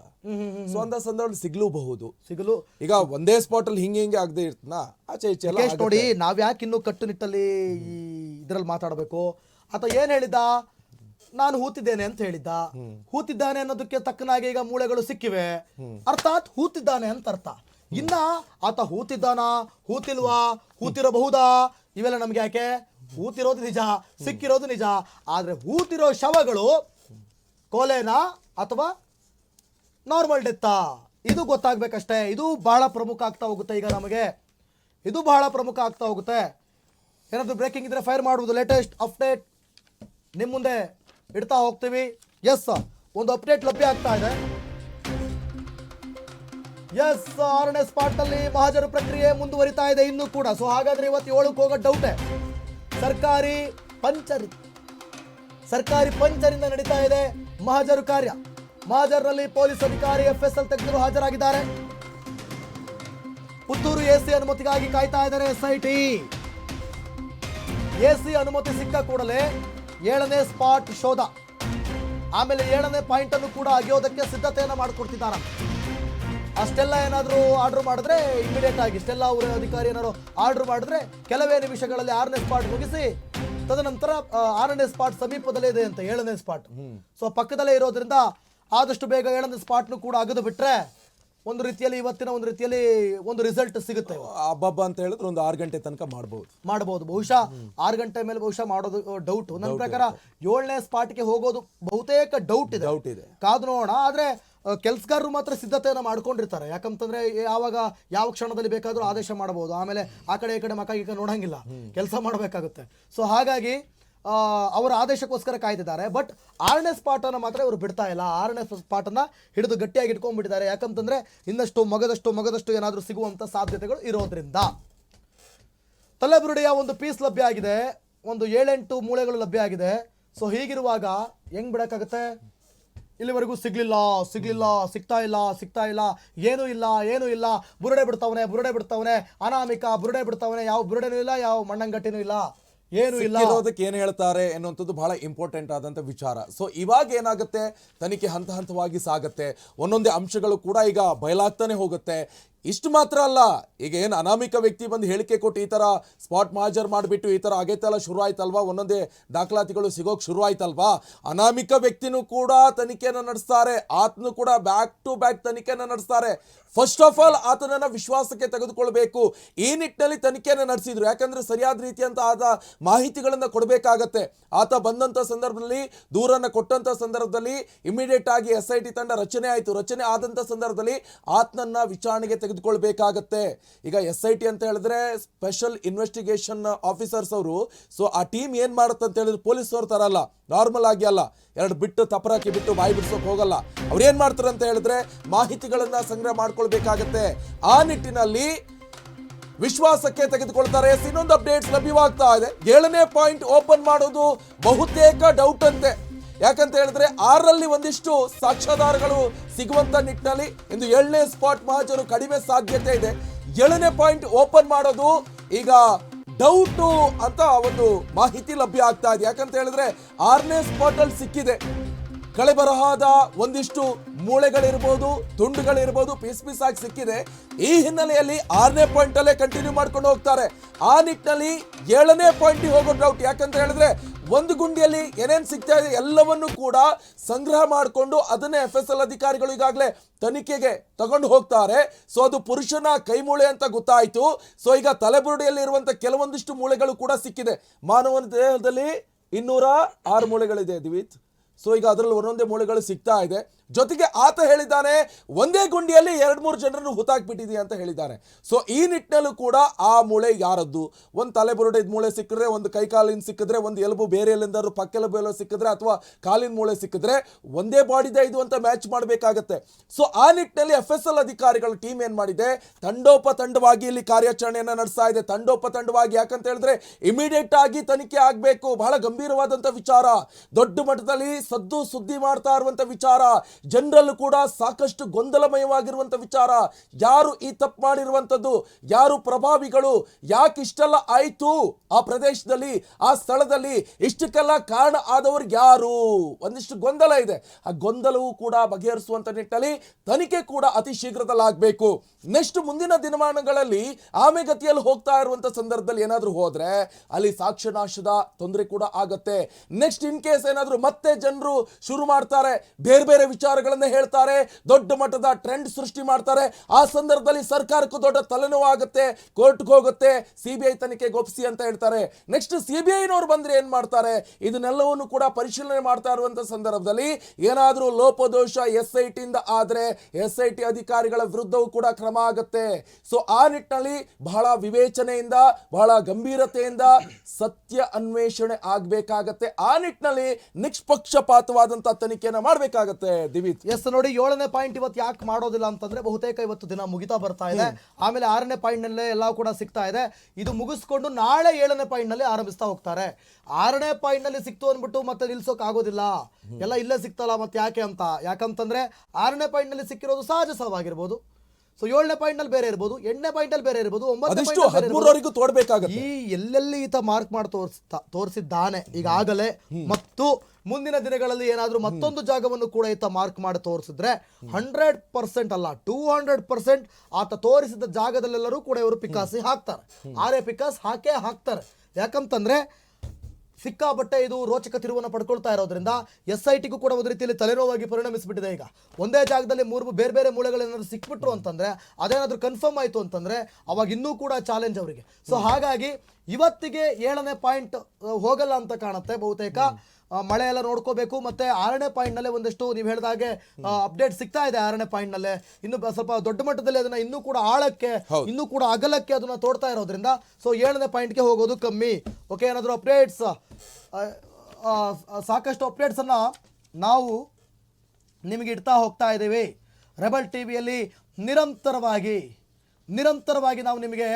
ಸೊ ಅಂತ ಸಂದರ್ಭದಲ್ಲಿ ಸಿಗ್ಲೂಬಹುದು. ಸಿಗಲು. ಈಗ ಒಂದೇ ಸ್ಪಾಟ್ ಅಲ್ಲಿ ಹಿಂಗೆ ಹಿಂಗೆ ಆಗದೆ ಇರ್ತನಾ? ಆಚೆ ಈಚೆ ಎಲ್ಲ ನೋಡಿ ನಾವ್ ಯಾಕೆ ಇನ್ನು ಕಟ್ಟುನಿಟ್ಟಲ್ಲಿ ಈ ಇದ್ರಲ್ಲಿ ಮಾತಾಡಬೇಕು? ಆತ ಏನ್ ಹೇಳಿದ ನಾನು ಹೂತಿದ್ದೇನೆ ಅಂತ ಹೇಳಿದ್ದ. ಹೂತಿದ್ದಾನೆ ಅನ್ನೋದಕ್ಕೆ ತಕ್ಕನಾಗಿ ಈಗ ಮೂಳೆಗಳು ಸಿಕ್ಕಿವೆ. ಅರ್ಥಾತ್ ಹೂತಿದ್ದಾನೆ ಅಂತ ಅರ್ಥ. ಇನ್ನ ಆತ ಹೂತಿದ್ದಾನಾ? ಹೂತಿಲ್ವಾ? ಹೂತಿರಬಹುದಾ? ಇವೆಲ್ಲ ನಮ್ಗೆ ಯಾಕೆ? ಹೂತಿರೋದು ನಿಜ, ಸಿಕ್ಕಿರೋದು ನಿಜ. ಆದ್ರೆ ಹೂತಿರೋ ಶವಗಳು ಕೊಲೆನಾ ಅಥವಾ ನಾರ್ಮಲ್ ಡೆತ್ತಾ ಇದು ಗೊತ್ತಾಗ್ಬೇಕಷ್ಟೇ. ಇದು ಬಹಳ ಪ್ರಮುಖ ಆಗ್ತಾ ಹೋಗುತ್ತೆ ಈಗ ನಮಗೆ. ಇದು ಬಹಳ ಪ್ರಮುಖ ಆಗ್ತಾ ಹೋಗುತ್ತೆ. ಏನಾದರೂ ಬ್ರೇಕಿಂಗ್ ಇದ್ರೆ ಫೈರ್ ಮಾಡುವುದು ಲೇಟೆಸ್ಟ್ ಅಪ್ಡೇಟ್ ನಿಮ್ಮ ಮುಂದೆ ಇಡ್ತಾ ಹೋಗ್ತೀವಿ. ಎಸ್ ಒಂದು ಅಪ್ಡೇಟ್ ಲಭ್ಯ ಆಗ್ತಾ ಇದೆ. ಎಸ್ ಆರನೇ ಸ್ಪಾಟ್ ಅಲ್ಲಿ ಮಹಾಜರು ಪ್ರಕ್ರಿಯೆ ಮುಂದುವರಿತಾ ಇದೆ. ಇನ್ನೂ ಕೂಡ. ಸೊ ಹಾಗಾದ್ರೆ ಇವತ್ತು ಏಳಕ್ಕೆ ಹೋಗೋ ಡೌಟೆ ಸರ್ಕಾರಿ ಪಂಚರಿ ಸರ್ಕಾರಿ ಪಂಚರಿಂದ ನಡೀತಾ ಇದೆ ಮಹಾಜರು ಕಾರ್ಯ. ಮಹಾಜರ್ನಲ್ಲಿ ಪೊಲೀಸ್ ಅಧಿಕಾರಿ ಎಫ್ ಎಸ್ ಎಲ್ ತಜ್ಞರು ಹಾಜರಾಗಿದ್ದಾರೆ. ಪುತ್ತೂರು ಎಸಿ ಅನುಮತಿಗಾಗಿ ಕಾಯ್ತಾ ಇದ್ದಾರೆ ಎಸ್ಐಟಿ. ಎಸಿ ಅನುಮತಿ ಸಿಕ್ಕ ಕೂಡಲೇ ಏಳನೇ ಸ್ಪಾಟ್ ಶೋಧ. ಆಮೇಲೆ ಏಳನೇ ಪಾಯಿಂಟ್ ಅನ್ನು ಕೂಡ ಅಗೆಯೋದಕ್ಕೆ ಸಿದ್ಧತೆಯನ್ನು ಮಾಡಿಕೊಡ್ತಿದ್ದಾರೆ? ಅಷ್ಟೆಲ್ಲ ಏನಾದರೂ ಆರ್ಡರ್ ಮಾಡಿದ್ರೆ ಇಮಿಡಿಯೇಟ್ ಆಗಿ ಇಷ್ಟೆಲ್ಲ ಅವರ ಅಧಿಕಾರಿ ಏನಾದ್ರು ಆರ್ಡರ್ ಮಾಡಿದ್ರೆ ಕೆಲವೇ ನಿಮಿಷಗಳಲ್ಲಿ ಆರನೇ ಸ್ಪಾಟ್ ಮುಗಿಸಿ ತದನಂತರ ಆರನೇ ಸ್ಪಾಟ್ ಸಮೀಪದಲ್ಲೇ ಇದೆ ಅಂತ ಏಳನೇ ಸ್ಪಾಟ್ ಸೊ ಪಕ್ಕದಲ್ಲೇ ಇರೋದ್ರಿಂದ ಆದಷ್ಟು ಬೇಗ ಏಳನೇ ಸ್ಪಾಟ್ನು ಕೂಡ ಅಗದು ಬಿಟ್ರೆ ಒಂದು ರೀತಿಯಲ್ಲಿ ಇವತ್ತಿನ ಒಂದು ರೀತಿಯಲ್ಲಿ ಒಂದು ರಿಸಲ್ಟ್ ಸಿಗುತ್ತೆ. ಹಬ್ಬ ಅಂತ ಹೇಳಿದ್ರೆ ಒಂದು ಆರು ಗಂಟೆ ತನಕ ಮಾಡಬಹುದು ಮಾಡಬಹುದು ಬಹುಶಃ ಆರು ಗಂಟೆ ಮೇಲೆ ಬಹುಶಃ ಮಾಡೋದು ಡೌಟ್ ನನ್ನ ಪ್ರಕಾರ ಏಳನೇ ಸ್ಪಾಟ್ಗೆ ಹೋಗೋದು ಬಹುತೇಕ ಡೌಟ್ ಇದೆ. ಡೌಟ್ ಇದೆ. ಕಾದು ನೋಡೋಣ. ಆದ್ರೆ ಕೆಲಸಗಾರರು ಮಾತ್ರ ಸಿದ್ಧತೆಯನ್ನು ಮಾಡ್ಕೊಂಡಿರ್ತಾರೆ. ಯಾಕಂತಂದ್ರೆ ಯಾವಾಗ ಯಾವ ಕ್ಷಣದಲ್ಲಿ ಬೇಕಾದರೂ ಆದೇಶ ಮಾಡಬಹುದು ಆಮೇಲೆ ಆ ಕಡೆ ಈ ಕಡೆ ಮಕ ಈಗ ನೋಡಂಗಿಲ್ಲ. ಕೆಲಸ ಮಾಡಬೇಕಾಗುತ್ತೆ. ಸೊ, ಹಾಗಾಗಿ ಅವರ ಆದೇಶಕ್ಕೋಸ್ಕರ ಕಾಯ್ದಿದ್ದಾರೆ. ಬಟ್ ಆರನೇ ಸ್ಪಾಟನ್ನು ಮಾತ್ರ ಇವರು ಬಿಡ್ತಾ ಇಲ್ಲ. ಆರನೇ ಸ್ಪಾಟನ್ನು ಹಿಡಿದು ಗಟ್ಟಿಯಾಗಿ ಇಟ್ಕೊಂಡ್ಬಿಟ್ಟಿದ್ದಾರೆ. ಯಾಕಂತಂದ್ರೆ, ಇನ್ನಷ್ಟು ಮಗದಷ್ಟು ಮಗದಷ್ಟು ಏನಾದರೂ ಸಿಗುವಂತ ಸಾಧ್ಯತೆಗಳು ಇರೋದ್ರಿಂದ. ತಲೆಬುರುಡೆಯ ಒಂದು ಪೀಸ್ ಲಭ್ಯ ಆಗಿದೆ. ಒಂದು ಏಳೆಂಟು ಮೂಳೆಗಳು ಲಭ್ಯ ಆಗಿದೆ. ಸೊ, ಹೀಗಿರುವಾಗ ಹೆಂಗ್ ಬಿಡಕ್ಕಾಗತ್ತೆ? ಇಲ್ಲಿವರೆಗೂ ಸಿಗ್ಲಿಲ್ಲ ಸಿಗ್ಲಿಲ್ಲ, ಸಿಗ್ತಾ ಇಲ್ಲ ಸಿಗ್ತಾ ಇಲ್ಲ. ಏನೂ ಇಲ್ಲ ಏನೂ ಇಲ್ಲ. ಬುರುಡೆ ಬಿಡ್ತಾವನೆ ಬುರುಡೆ ಬಿಡ್ತಾವನೆ. ಅನಾಮಿಕ, ಬುರುಡೆ ಬಿಡ್ತಾವನೆ. ಯಾವ ಬುರುಡೆನೂ ಇಲ್ಲ, ಯಾವ ಮಣ್ಣಂಗಟ್ಟಿನೂ ಇಲ್ಲ. ಏನು ಇಲ್ಲ. ಅದಕ್ಕೆ ಏನು ಹೇಳ್ತಾರೆ ಎನ್ನುವಂಥದ್ದು ಬಹಳ ಇಂಪಾರ್ಟೆಂಟ್ ಆದಂಥ ವಿಚಾರ. ಸೊ ಇವಾಗ ಏನಾಗುತ್ತೆ? ತನಿಖೆ ಹಂತ ಹಂತವಾಗಿ ಸಾಗುತ್ತೆ. ಒಂದೊಂದೇ ಅಂಶಗಳು ಕೂಡ ಈಗ ಬಯಲಾಗ್ತಾನೆ ಹೋಗುತ್ತೆ. ಇಷ್ಟು ಮಾತ್ರ ಅಲ್ಲ, ಈಗ ಏನು ಅನಾಮಿಕ ವ್ಯಕ್ತಿ ಬಂದು ಹೇಳಿಕೆ ಕೊಟ್ಟು ಈ ಥರ ಸ್ಪಾಟ್ ಮಾಜರ್ ಮಾಡಿಬಿಟ್ಟು ಈ ಥರ ಆಗೈತಲ್ಲ ಶುರು ಆಯ್ತಲ್ವಾ ಒಂದೊಂದೇ ದಾಖಲಾತಿಗಳು ಸಿಗೋಕೆ ಶುರು ಆಯ್ತಲ್ವಾ ಅನಾಮಿಕ ವ್ಯಕ್ತಿನೂ ಕೂಡ ತನಿಖೆಯನ್ನು ನಡೆಸ್ತಾರೆ, ಆತನು ಕೂಡ ಬ್ಯಾಕ್ ಟು ಬ್ಯಾಕ್ ತನಿಖೆಯನ್ನು ನಡೆಸ್ತಾರೆ. ಫಸ್ಟ್ ಆಫ್ ಆಲ್ ಆತನನ್ನು ವಿಶ್ವಾಸಕ್ಕೆ ತೆಗೆದುಕೊಳ್ಬೇಕು. ಈ ನಿಟ್ಟಿನಲ್ಲಿ ತನಿಖೆಯನ್ನು ನಡೆಸಿದ್ರು. ಯಾಕಂದ್ರೆ ಸರಿಯಾದ ರೀತಿಯಂತ ಆದ ಮಾಹಿತಿಗಳನ್ನು ಕೊಡಬೇಕಾಗತ್ತೆ. ಆತ ಬಂದಂಥ ಸಂದರ್ಭದಲ್ಲಿ, ದೂರನ್ನ ಕೊಟ್ಟಂಥ ಸಂದರ್ಭದಲ್ಲಿ ಇಮಿಡಿಯೇಟ್ ಆಗಿ ಎಸ್ ಐ ತಂಡ ರಚನೆ ಆಯಿತು. ರಚನೆ ಆದಂಥ ಸಂದರ್ಭದಲ್ಲಿ ಆತನನ್ನು ವಿಚಾರಣೆಗೆ ತೆಗೆದುಕೊಳ್ಬೇಕಾಗತ್ತೆ. ಈಗ ಎಸ್ ಐ ಟಿ ಅಂತ ಹೇಳಿದ್ರೆ ಸ್ಪೆಷಲ್ ಇನ್ವೆಸ್ಟಿಗೇಷನ್ ಆಫೀಸರ್ಸ್ ಅವರು. ಸೊ ಆ ಟೀಮ್ ಏನ್ ಮಾಡುತ್ತೆ ಅಂತ ಹೇಳಿದ್ರೆ ಪೊಲೀಸ್ ಅವ್ರ ತರ ಅಲ್ಲ. ನಾರ್ಮಲ್ ಆಗಿ ಅಲ್ಲ. ಎರಡು ಬಿಟ್ಟು ತಪರಾಕಿ ಬಿಟ್ಟು ಬಾಯಿ ಬಿಡ್ಸೋಕ್ ಹೋಗಲ್ಲ. ಅವ್ರು ಏನ್ ಮಾಡ್ತಾರೆ ಅಂತ ಹೇಳಿದ್ರೆ ಮಾಹಿತಿಗಳನ್ನ ಸಂಗ್ರಹ ಮಾಡ್ಕೊಳ್ಬೇಕಾಗತ್ತೆ. ಆ ನಿಟ್ಟಿನಲ್ಲಿ ವಿಶ್ವಾಸಕ್ಕೆ ತೆಗೆದುಕೊಳ್ತಾರೆ. ಇನ್ನೊಂದು ಅಪ್ಡೇಟ್ಸ್ ಲಭ್ಯವಾಗ್ತಾ ಇದೆ. ಏಳನೇ ಪಾಯಿಂಟ್ ಓಪನ್ ಮಾಡೋದು ಬಹುತೇಕ ಡೌಟ್ ಅಂತೆ. ಯಾಕಂತ ಹೇಳಿದ್ರೆ ಆರಲ್ಲಿ ಒಂದಿಷ್ಟು ಸಾಕ್ಷ್ಯಾಧಾರಗಳು ಸಿಗುವಂತ ನಿಟ್ಟಿನಲ್ಲಿ ಇಂದು ಏಳನೇ ಸ್ಪಾಟ್ ಮಹಾಜರು ಕಡಿಮೆ ಸಾಧ್ಯತೆ ಇದೆ. ಏಳನೇ ಪಾಯಿಂಟ್ ಓಪನ್ ಮಾಡೋದು ಈಗ ಡೌಟು ಅಂತ ಒಂದು ಮಾಹಿತಿ ಲಭ್ಯ ಆಗ್ತಾ ಇದೆ. ಯಾಕಂತ ಹೇಳಿದ್ರೆ ಆರನೇ ಸ್ಪಾಟ್ ಅಲ್ಲಿ ಸಿಕ್ಕಿದೆ ಕಳೆಬರಹದ ಒಂದಿಷ್ಟು ಮೂಳೆಗಳಿರ್ಬೋದು, ತುಂಡುಗಳಿರ್ಬೋದು ಪೀಸ್ ಪೀಸ್ ಆಗಿ ಸಿಕ್ಕಿದೆ. ಈ ಹಿನ್ನೆಲೆಯಲ್ಲಿ ಆರನೇ ಪಾಯಿಂಟ್ ಅಲ್ಲೇ ಕಂಟಿನ್ಯೂ ಮಾಡ್ಕೊಂಡು ಹೋಗ್ತಾರೆ. ಆ ನಿಟ್ಟಿನಲ್ಲಿ ಏಳನೇ ಪಾಯಿಂಟ್ ಹೋಗೋ ಡೌಟ್ ಯಾಕಂತ ಹೇಳಿದ್ರೆ ಒಂದು ಗುಂಡಿಯಲ್ಲಿ ಏನೇನು ಸಿಗ್ತಾ ಇದೆ ಎಲ್ಲವನ್ನು ಕೂಡ ಸಂಗ್ರಹ ಮಾಡಿಕೊಂಡು ಅದನ್ನೇ ಎಫ್ ಎಸ್ ಎಲ್ ಅಧಿಕಾರಿಗಳು ಈಗಾಗಲೇ ತನಿಖೆಗೆ ತಗೊಂಡು ಹೋಗ್ತಾರೆ. ಸೊ ಅದು ಪುರುಷನ ಕೈ ಮೂಳೆ ಅಂತ ಗೊತ್ತಾಯಿತು. ಸೊ ಈಗ ತಲೆಬುರುಡಿಯಲ್ಲಿ ಇರುವಂತ ಕೆಲವೊಂದಿಷ್ಟು ಮೂಳೆಗಳು ಕೂಡ ಸಿಕ್ಕಿದೆ. ಮಾನವನ ದೇಹದಲ್ಲಿ ಇನ್ನೂರ ಆರು ಮೂಳೆಗಳಿದೆ ದಿವಿತ್. ಸೊ ಈಗ ಅದರಲ್ಲಿ ಒಂದೊಂದೇ ಮೂಳೆಗಳು ಸಿಗ್ತಾ ಇದೆ. ಜೊತೆಗೆ ಆತ ಹೇಳಿದ್ದಾನೆ, ಒಂದೇ ಗುಂಡಿಯಲ್ಲಿ ಎರಡು ಮೂರು ಜನರನ್ನು ಹುತಾಕ್ಬಿಟ್ಟಿದೆ ಅಂತ ಹೇಳಿದ್ದಾನೆ. ಸೊ ಈ ನಿಟ್ಟಿನಲ್ಲೂ ಕೂಡ ಆ ಮೂಳೆ ಯಾರದ್ದು? ಒಂದು ತಲೆಬುರುಡೆದ ಮೂಳೆ ಸಿಕ್ಕಿದ್ರೆ, ಒಂದು ಕೈ ಕಾಲಿನ ಸಿಕ್ಕಿದ್ರೆ, ಒಂದು ಎಲುಬು ಬೇರೆ ಎಲ್ಲಿಂದಾದ್ರು ಪಕ್ಕೆಲುಬು ಎಲ್ಲೋ ಸಿಕ್ಕಿದ್ರೆ, ಅಥವಾ ಕಾಲಿನ ಮೂಳೆ ಸಿಕ್ಕಿದ್ರೆ ಒಂದೇ ಬಾಡಿದೆ ಇದು ಅಂತ ಮ್ಯಾಚ್ ಮಾಡಬೇಕಾಗತ್ತೆ. ಸೊ ಆ ನಿಟ್ಟಿನಲ್ಲಿ ಎಫ್ ಎಸ್ ಎಲ್ ಅಧಿಕಾರಿಗಳ ಟೀಮ್ ಏನು ಮಾಡಿದೆ? ತಂಡೋಪತಂಡವಾಗಿ ಇಲ್ಲಿ ಕಾರ್ಯಾಚರಣೆಯನ್ನು ನಡೆಸ್ತಾ ಇದೆ. ತಂಡೋಪತಂಡವಾಗಿ ಯಾಕಂತ ಹೇಳಿದ್ರೆ ಇಮಿಡಿಯೇಟ್ ಆಗಿ ತನಿಖೆ ಆಗಬೇಕು. ಬಹಳ ಗಂಭೀರವಾದಂಥ ವಿಚಾರ. ದೊಡ್ಡ ಮಟ್ಟದಲ್ಲಿ ಸದ್ದು ಸುದ್ದಿ ಮಾಡ್ತಾ ಇರುವಂಥ ವಿಚಾರ. ಜನರಲ್ಲೂ ಕೂಡ ಸಾಕಷ್ಟು ಗೊಂದಲಮಯವಾಗಿರುವಂತ ವಿಚಾರ. ಯಾರು ಈ ತಪ್ಪು ಮಾಡಿರುವಂಥದ್ದು ಯಾರು ಪ್ರಭಾವಿಗಳು? ಯಾಕೆ ಇಷ್ಟೆಲ್ಲ ಆಯ್ತು ಆ ಪ್ರದೇಶದಲ್ಲಿ, ಆ ಸ್ಥಳದಲ್ಲಿ? ಇಷ್ಟಕ್ಕೆಲ್ಲ ಕಾರಣ ಆದವರು ಯಾರು? ಒಂದಿಷ್ಟು ಗೊಂದಲ ಇದೆ. ಆ ಗೊಂದಲವೂ ಕೂಡ ಬಗೆಹರಿಸುವಂತ ನಿಟ್ಟಲ್ಲಿ ತನಿಖೆ ಕೂಡ ಅತಿ ಶೀಘ್ರದಲ್ಲಿ ಆಗಬೇಕು ನೆಕ್ಸ್ಟ್ ಮುಂದಿನ ದಿನಮಾನಗಳಲ್ಲಿ ಆಮೆಗತಿಯಲ್ಲಿ ಹೋಗ್ತಾ ಇರುವಂಥ ಸಂದರ್ಭದಲ್ಲಿ ಏನಾದರೂ ಹೋದರೆ ಅಲ್ಲಿ ಸಾಕ್ಷ್ಯನಾಶದ ತೊಂದರೆ ಕೂಡ ಆಗತ್ತೆ. ನೆಕ್ಸ್ಟ್ ಇನ್ ಕೇಸ್ ಏನಾದರೂ ಮತ್ತೆ ಜನರು ಶುರು ಮಾಡ್ತಾರೆ, ಬೇರೆ ಬೇರೆ ವಿಚಾರಗಳನ್ನ ಹೇಳ್ತಾರೆ, ದೊಡ್ಡ ಮಟ್ಟದ ಟ್ರೆಂಡ್ ಸೃಷ್ಟಿ ಮಾಡ್ತಾರೆ. ಆ ಸಂದರ್ಭದಲ್ಲಿ ಸರ್ಕಾರಕ್ಕೂ ದೊಡ್ಡ ತಲೆನೋವು ಆಗುತ್ತೆ ಕೋರ್ಟ್ಗೆ ಹೋಗುತ್ತೆ ಸಿಬಿಐ ತನಿಖೆ ಒಪ್ಪಿಸಿ ಅಂತ ಹೇಳ್ತಾರೆ. ನೆಕ್ಸ್ಟ್ ಸಿಬಿಐನವ್ರು ಬಂದ್ರೆ ಏನ್ ಮಾಡ್ತಾರೆ? ಇದನ್ನೆಲ್ಲವನ್ನು ಕೂಡ ಪರಿಶೀಲನೆ ಮಾಡ್ತಾ ಇರುವಂಥ ಸಂದರ್ಭದಲ್ಲಿ ಏನಾದರೂ ಲೋಪದೋಷ ಎಸ್ ಐ ಟಿಯಿಂದ ಆದ್ರೆ ಎಸ್ ಐ ಟಿ ಅಧಿಕಾರಿಗಳ ವಿರುದ್ಧವೂ ಕೂಡ ಕ್ರಮ ಆಗುತ್ತೆ. ಸೊ ಆ ನಿಟ್ಟಿನಲ್ಲಿ ಬಹಳ ವಿವೇಚನೆಯಿಂದ, ಬಹಳ ಗಂಭೀರತೆಯಿಂದ ಸತ್ಯ ಅನ್ವೇಷಣೆ ಆಗಬೇಕಾಗತ್ತೆ. ಆ ನಿಟ್ಟಿನಲ್ಲಿ ನಿಷ್ಪಕ್ಷಪಾತವಾದಂತ ತನಿಖೆಯನ್ನು ಮಾಡ್ಬೇಕಾಗತ್ತೆ. ದಿವಿತ್. ಎಸ್ ನೋಡಿ ಏಳನೇ ಪಾಯಿಂಟ್ ಇವತ್ತು ಯಾಕೆ ಮಾಡೋದಿಲ್ಲ ಅಂತಂದ್ರೆ ಬಹುತೇಕ ಇವತ್ತು ದಿನ ಮುಗಿತಾ ಬರ್ತಾ ಇದೆ. ಆಮೇಲೆ ಆರನೇ ಪಾಯಿಂಟ್ ನಲ್ಲೇ ಎಲ್ಲ ಕೂಡ ಸಿಗ್ತಾ ಇದೆ. ಇದು ಮುಗಿಸ್ಕೊಂಡು ನಾಳೆ ಏಳನೇ ಪಾಯಿಂಟ್ನಲ್ಲಿ ಆರಂಭಿಸ್ತಾ ಹೋಗ್ತಾರೆ. ಆರನೇ ಪಾಯಿಂಟ್ನಲ್ಲಿ ಸಿಕ್ತು ಅಂದ್ಬಿಟ್ಟು ಮತ್ತೆ ನಿಲ್ಸೋಕ್ ಆಗೋದಿಲ್ಲ. ಎಲ್ಲ ಇಲ್ಲೇ ಸಿಕ್ತಲ್ಲ ಮತ್ತೆ ಯಾಕೆ ಅಂತ? ಯಾಕಂತಂದ್ರೆ ಆರನೇ ಪಾಯಿಂಟ್ನಲ್ಲಿ ಸಿಕ್ಕಿರೋದು ಸಹಜ ಸಲವಾಗಿರ್ಬೋದು ಸೊ ಏಳನೇ ಪಾಯಿಂಟ್ನಲ್ಲಿ ಬೇರೆ ಇರ್ಬೋದು ಎಂಟನೇ ಪಾಯಿಂಟ್ ಅಲ್ಲಿ ಬೇರೆ ಇರ್ಬೋದು ಒಂಬತ್ತು ತೋಡ್ಬೇಕಾಗತ್ತೆ. ಈ ಎಲ್ಲೆಲ್ಲಿ ಈತ ಮಾರ್ಕ್ ಮಾಡಿ ತೋರಿಸ್ತಾ ತೋರಿಸಿದ್ದಾನೆ ಈಗಾಗಲೇ ಮತ್ತು ಮುಂದಿನ ದಿನಗಳಲ್ಲಿ ಏನಾದರೂ ಮತ್ತೊಂದು ಜಾಗವನ್ನು ಕೂಡ ಈತ ಮಾರ್ಕ್ ಮಾಡಿ ತೋರಿಸಿದ್ರೆ ಹಂಡ್ರೆಡ್ ಪರ್ಸೆಂಟ್ ಅಲ್ಲ ಟೂ ಹಂಡ್ರೆಡ್ ಪರ್ಸೆಂಟ್ ಆತ ತೋರಿಸಿದ ಜಾಗದಲ್ಲೆಲ್ಲರೂ ಕೂಡ ಇವರು ಪಿಕಾಸಿ ಹಾಕ್ತಾರೆ. ಆರೇ ಪಿಕಾಸ್ ಹಾಕೇ ಹಾಕ್ತಾರೆ. ಯಾಕಂತಂದ್ರೆ ಸಿಕ್ಕಾಪಟ್ಟೆ ಇದು ರೋಚಕ ತಿರುವನ್ನು ಪಡ್ಕೊಳ್ತಾ ಇರೋದ್ರಿಂದ ಎಸ್ ಐ ಟಿಗೂ ಕೂಡ ಒಂದು ರೀತಿಯಲ್ಲಿ ತಲೆನೋವಾಗಿ ಪರಿಣಮಿಸಿಬಿಟ್ಟಿದೆ ಈಗ. ಒಂದೇ ಜಾಗದಲ್ಲಿ ಮೂರು ಬೇರೆ ಬೇರೆ ಮೂಳೆಗಳೇನಾದ್ರು ಸಿಕ್ಬಿಟ್ರು ಅಂತಂದ್ರೆ ಅದೇನಾದ್ರೂ ಕನ್ಫರ್ಮ್ ಆಯಿತು ಅಂತಂದ್ರೆ ಅವಾಗ ಇನ್ನೂ ಕೂಡ ಚಾಲೆಂಜ್ ಅವರಿಗೆ. ಸೊ ಹಾಗಾಗಿ ಇವತ್ತಿಗೆ ಏಳನೇ ಪಾಯಿಂಟ್ ಹೋಗಲ್ಲ ಅಂತ ಕಾಣುತ್ತೆ ಬಹುತೇಕ. ಮಳೆ ಎಲ್ಲ ನೋಡ್ಕೋಬೇಕು. ಮತ್ತೆ ಆರನೇ ಪಾಯಿಂಟ್ ನಲ್ಲೇ ಒಂದಷ್ಟು ನೀವು ಹೇಳಿದ ಹಾಗೆ ಅಪ್ಡೇಟ್ ಸಿಗ್ತಾ ಇದೆ ಆರನೇ ಪಾಯಿಂಟ್ ನಲ್ಲೇ. ಇನ್ನು ಸ್ವಲ್ಪ ದೊಡ್ಡ ಮಟ್ಟದಲ್ಲಿ ಅದನ್ನ ಇನ್ನೂ ಕೂಡ ಆಳಕ್ಕೆ ಇನ್ನೂ ಕೂಡ ಅಗಲಕ್ಕೆ ಅದನ್ನ ತೋಡ್ತಾ ಇರೋದ್ರಿಂದ ಸೊ ಏಳನೇ ಪಾಯಿಂಟ್ಗೆ ಹೋಗೋದು ಕಮ್ಮಿ. ಓಕೆ ಏನಾದರೂ ಅಪ್ಡೇಟ್ಸ್ ಸಾಕಷ್ಟು ಅಪ್ಡೇಟ್ಸ್ ಅನ್ನ ನಾವು ನಿಮಗೆ ಇಡ್ತಾ ಹೋಗ್ತಾ ಇದ್ದೀವಿ. ರೆಬಲ್ ಟಿ ವಿಯಲ್ಲಿ ನಿರಂತರವಾಗಿ ನಿರಂತರವಾಗಿ ನಾವು ನಿಮಗೆ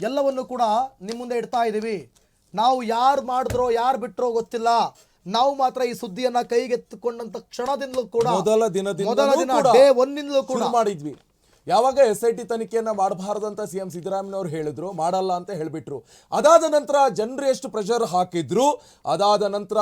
ಎಲ್ಲವನ್ನು ಕೂಡ ನಿಮ್ಮ ಮುಂದೆ ಇಡ್ತಾ ಇದ್ದೀವಿ. ನಾವು ಯಾರು ಮಾಡಿದ್ರೋ ಯಾರು ಬಿಟ್ಟರೋ ಗೊತ್ತಿಲ್ಲ. ನಾವು ಮಾತ್ರ ಈ ಸುದ್ದಿಯನ್ನ ಕೈಗೆತ್ತಿಕೊಂಡಂತ ಕ್ಷಣದಿಂದಲೂ ಕೂಡ ಮೊದಲ ದಿನದಿಂದ ಮೊದಲ ದಿನ ಕೂಡ ಡೇ ಒನ್ನಿಂದಲೂ ಕೂಡ ಶುರು ಮಾಡಿದ್ವಿ. ಯಾವಾಗ ಎಸ್ ಐ ಟಿ ತನಿಖೆಯನ್ನ ಮಾಡಬಾರದು ಅಂತ ಸಿ ಎಂ ಸಿದ್ದರಾಮಯ್ಯನವರು ಹೇಳಿದ್ರು ಮಾಡಲ್ಲ ಅಂತ ಹೇಳಿಬಿಟ್ರು. ಅದಾದ ನಂತರ ಜನರು ಎಷ್ಟು ಪ್ರೆಷರ್ ಹಾಕಿದ್ರು ಅದಾದ ನಂತರ